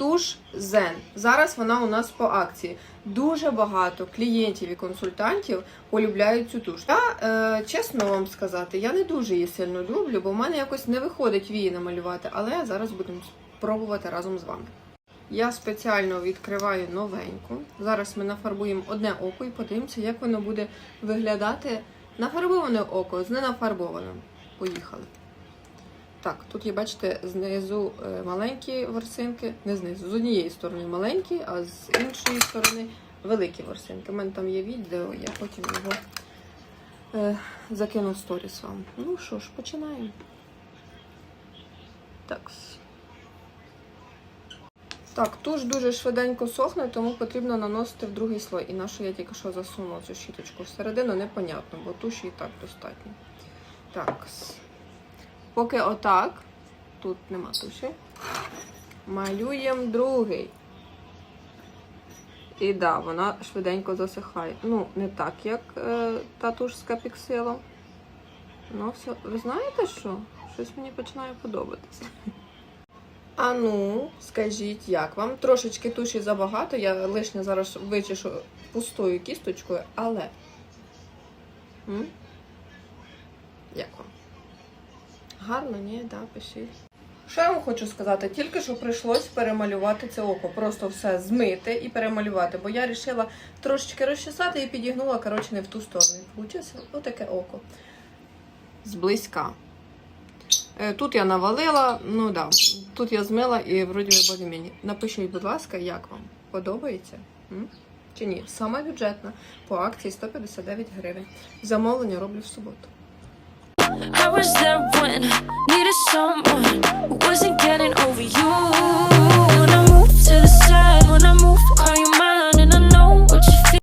туш Zen. Зараз вона у нас по акції. Дуже багато клієнтів і консультантів полюбляють цю туш. Я е, чесно вам сказати, я не дуже її сильно люблю, бо в мене якось не виходить вії намалювати, але зараз будемо спробувати разом з вами. Я спеціально відкриваю новеньку. Зараз ми нафарбуємо одне око і подивимося, як воно буде виглядати нафарбоване око з ненафарбованим. Поїхали. Так, тут є, бачите, знизу е, маленькі ворсинки, не знизу, з однієї сторони маленькі, а з іншої сторони великі ворсинки. У мене там є відео, я потім його е, закину в сторіс вам. Ну що ж, починаємо. Так. Так, туш дуже швиденько сохне, тому потрібно наносити в другий слой. І на що я тільки що засунула цю щіточку всередину, непонятно, бо туші і так достатньо. Так. Поки отак, тут нема туші. Малюємо другий. І да, вона швиденько засихає. Ну, не так, як е, та туш з капіксилом. Ну, все. Ви знаєте що? Щось мені починає подобатися. А ну, скажіть, як вам? Трошечки туші забагато, я лишнє зараз вичешу пустою кісточкою, але. М? Як вам? Гарно, ні, да, пишіть. Що я вам хочу сказати? Тільки що прийшлось перемалювати це око. Просто все змити і перемалювати. Бо я вирішила трошечки розчесати і підігнула, коротше, не в ту сторону. Получилося отаке око. Зблизька. Е, Тут я навалила, ну да, тут я змила і вроді більш-менш. Напишіть, будь ласка, як вам? Подобається? М? Чи ні? Саме бюджетна. По акції 159 гривень. Замовлення роблю в суботу. I was there when needed someone